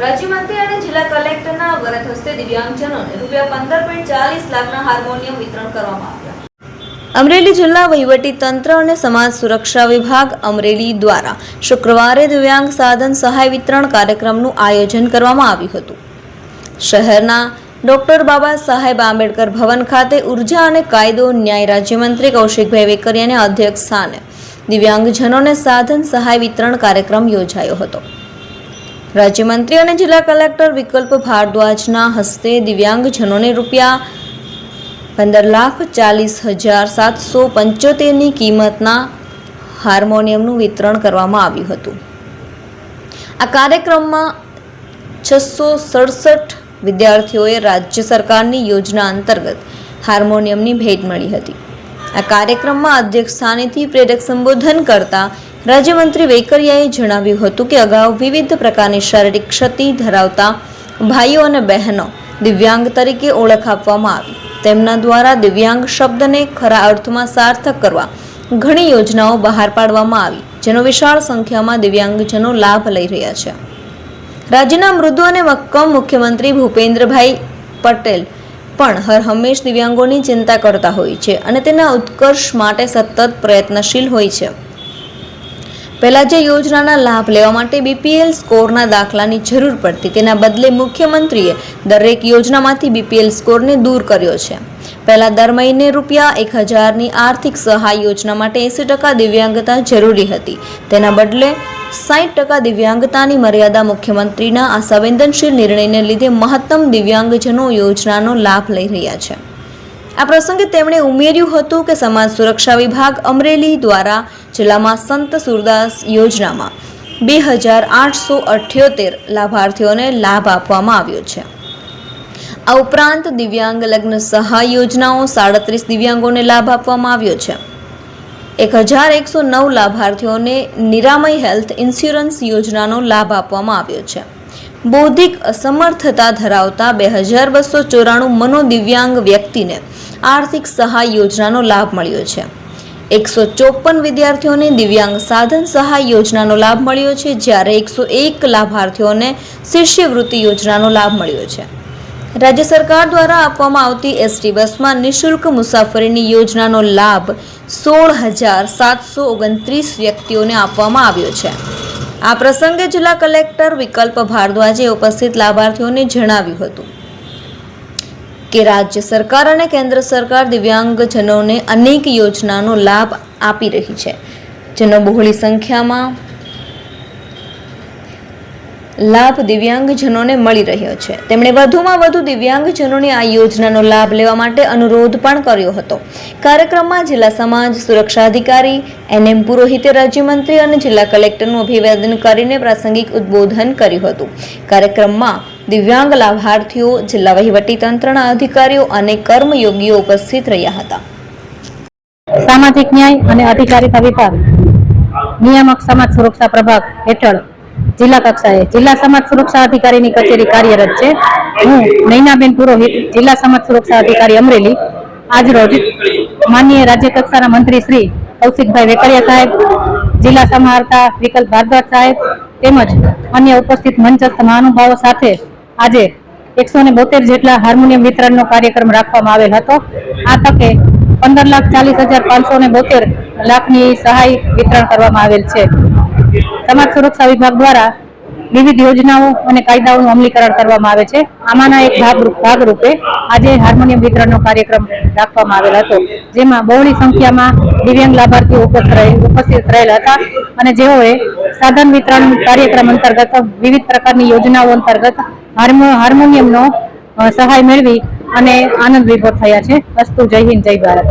રાજ્યમંત્રી અને જિલ્લા કલેક્ટરના વરદ હસ્તે દિવ્યાંગજનોને રૂપિયા પંદર પોઈન્ટ ચાલીસ લાખના હાર્મોનિયમ વિતરણ કરવામાં આવ્યા. અમરેલી જિલ્લા વહીવટી તંત્ર અને સમાજ સુરક્ષા વિભાગ અમરેલી દ્વારા શુક્રવારે દિવ્યાંગ સાધન સહાય વિતરણ કાર્યક્રમનું આયોજન કરવામાં આવ્યું હતું. શહેરના ડોક્ટર બાબા સાહેબ આંબેડકર ભવન ખાતે ઊર્જા અને કાયદો ન્યાય રાજ્યમંત્રી કૌશિકભાઈ વેકરિયાના અધ્યક્ષ સ્થાને દિવ્યાંગજનોને સાધન સહાય વિતરણ કાર્યક્રમ યોજાયો હતો. રાજ્યમંત્રી અને જિલ્લા કલેક્ટર વિકલ્પ ભારદ્વાજના હસ્તે દિવ્યાંગજનોને રૂપિયા પંદર લાખ ચાલીસ હજાર સાતસો પંચોતેરની કિંમતના હાર્મોનિયમનું વિતરણ કરવામાં આવ્યું હતું. આ કાર્યક્રમમાં છસો સડસઠ વિદ્યાર્થીઓએ રાજ્ય સરકારની યોજના અંતર્ગત હાર્મોનિયમની ભેટ મળી હતી. આ કાર્યક્રમમાં અધ્યક્ષ સ્થાનેથી પ્રેરક સંબોધન કરતા રાજ્યમંત્રી વેકરિયાએ જણાવ્યું હતું કે અગાઉ વિવિધ પ્રકારની શારીરિક ક્ષતિ ધરાવતા ભાઈઓ અને બહેનો દિવ્યાંગ તરીકે ઓળખ આપવામાં આવી. તેમના દ્વારા દિવ્યાંગ શબ્દને ખરા અર્થમાં સાર્થક કરવા ઘણી યોજનાઓ બહાર પાડવામાં આવી, જેનો વિશાળ સંખ્યામાં દિવ્યાંગજનો લાભ લઈ રહ્યા છે. રાજ્યના મૃદુ અને મક્કમ મુખ્યમંત્રી ભૂપેન્દ્રભાઈ પટેલ પણ હર હંમેશ દિવ્યાંગોની ચિંતા કરતા હોય છે અને તેના ઉત્કર્ષ માટે સતત પ્રયત્નશીલ હોય છે. પહેલા જે યોજનાના લાભ લેવા માટે બીપીએલ સ્કોરના દાખલાની જરૂર પડતી, તેના બદલે મુખ્યમંત્રીએ દરેક યોજનામાંથી બીપીએલ સ્કોરને દૂર કર્યો છે. પહેલાં દર મહિને રૂપિયા એક હજારની આર્થિક સહાય યોજના માટે એંસી ટકા દિવ્યાંગતા જરૂરી હતી. તેના બદલે સાઠ ટકા દિવ્યાંગતાની મર્યાદા મુખ્યમંત્રીના આ સંવેદનશીલ નિર્ણયને લીધે મહત્તમ દિવ્યાંગજનો યોજનાનો લાભ લઈ રહ્યા છે. આ પ્રસંગે તેમણે ઉમેર્યું હતું કે સમાજ સુરક્ષા વિભાગ અમરેલી દ્વારા જિલ્લામાં સંત સુરદાસ યોજનામાં બે હજાર આઠસો અઠ્યોતેર લાભાર્થીઓને લાભ આપવામાં આવ્યો છે. આ ઉપરાંત દિવ્યાંગ લગ્ન સહાય યોજનાઓ સાડત્રીસ દિવ્યાંગોને લાભ આપવામાં આવ્યો છે. એક હજાર એકસો નવ લાભાર્થીઓને નિરામય હેલ્થ ઇન્સ્યોરન્સ યોજનાનો લાભ આપવામાં આવ્યો છે. બૌદ્ધિક અસમર્થતા ધરાવતા બે હજાર બસો ચોરાણું મનોદિવ્યાંગ વ્યક્તિને આર્થિક સહાય યોજનાનો લાભ મળ્યો છે. એકસો ચોપન વિદ્યાર્થીઓને દિવ્યાંગ સાધન સહાય યોજનાનો લાભ મળ્યો છે, જ્યારે એકસો એક લાભાર્થીઓને શિષ્યવૃત્તિ યોજનાનો લાભ મળ્યો છે. રાજ્ય સરકાર દ્વારા આપવામાં આવતી એસટી બસમાં નિઃશુલ્ક મુસાફરીની યોજનાનો લાભ સોળ હજાર સાતસો ઓગણત્રીસ વ્યક્તિઓને આપવામાં આવ્યો છે. આ પ્રસંગે જિલ્લા કલેક્ટર વિકલ્પ ભારદ્વાજે ઉપસ્થિત લાભાર્થીઓને જણાવ્યું હતું કે રાજ્ય સરકાર અને કેન્દ્ર સરકાર દિવ્યાંગજનોને અનેક યોજનાનો લાભ આપી રહી છે. જેનો બહોળી સંખ્યામાં લાભ દિવ્યાંગજનોને મળી રહ્યો છે. તેમણે વધુમાં વધુ દિવ્યાંગજનોને આ યોજનાનો લાભ લેવા માટે અનુરોધ પણ કર્યો હતો. કાર્યક્રમમાં જિલ્લા સમાજ સુરક્ષા અધિકારી, એનએમ પુરોહિતે રાજ્યમંત્રી અને જિલ્લા કલેક્ટરનું અભિવાદન કરીને પ્રાસંગિક ઉદબોધન કર્યું હતું. કાર્યક્રમમાં દિવ્યાંગ લાભાર્થીઓ, જિલ્લા વહીવટી તંત્રના અધિકારીઓ અને કર્મયોગીઓ ઉપસ્થિત રહ્યા હતા. સામાજિક ન્યાય અને અધિકારીતા વિભાગ, નિયામક સમાજ સુરક્ષા પ્રભાગ હેઠળ જિલ્લા કક્ષાએ. જિલ્લા સમાજ સુરક્ષા અધિકારીની કચેરી કાર્યરત છે. હું નૈનાબેન પુરોહિત જિલ્લા સમાજ સુરક્ષા અધિકારી અમરેલી. આજરોજ માનનીય રાજ્ય કક્ષાના મંત્રી શ્રી કૌશિકભાઈ વેકરિયા સાહેબ, જિલ્લા સમાહર્તા વિકલ્પ ભારદ્વાજ સાહેબ તેમજ અન્ય ઉપસ્થિત મંચસ્થ મહાનુભાવો સાથે આજે એકસો ને બોતેર જેટલા હાર્મોનિયમ વિતરણનો કાર્યક્રમ રાખવામાં આવેલ હતો. આ તકે પંદર લાખ ચાલીસ હજાર પાંચસો ને બોતેર લાખની સહાય વિતરણ કરવામાં આવેલ છે. સમાજ સુરક્ષા વિભાગ દ્વારા વિવિધ યોજનાઓ અને કાયદાઓનું અમલીકરણ કરવામાં આવે છે. આમાંના એક ભાગ ભાગરૂપે આજે હાર્મોનિયમ વિતરણનો કાર્યક્રમ રાખવામાં આવેલ હતો, જેમાં બહોળી સંખ્યામાં દિવ્યાંગ લાભાર્થીઓ ઉપસ્થિત રહેલા હતા અને જેઓએ સાધન વિતરણ કાર્યક્રમ અંતર્ગત વિવિધ પ્રકારની યોજનાઓ અંતર્ગત હાર્મો હાર્મોનિયમનો સહાય મેળવી અને આનંદ વિભોર થયા છે. અસ્તુ જય હિન્દ, જય ભારત.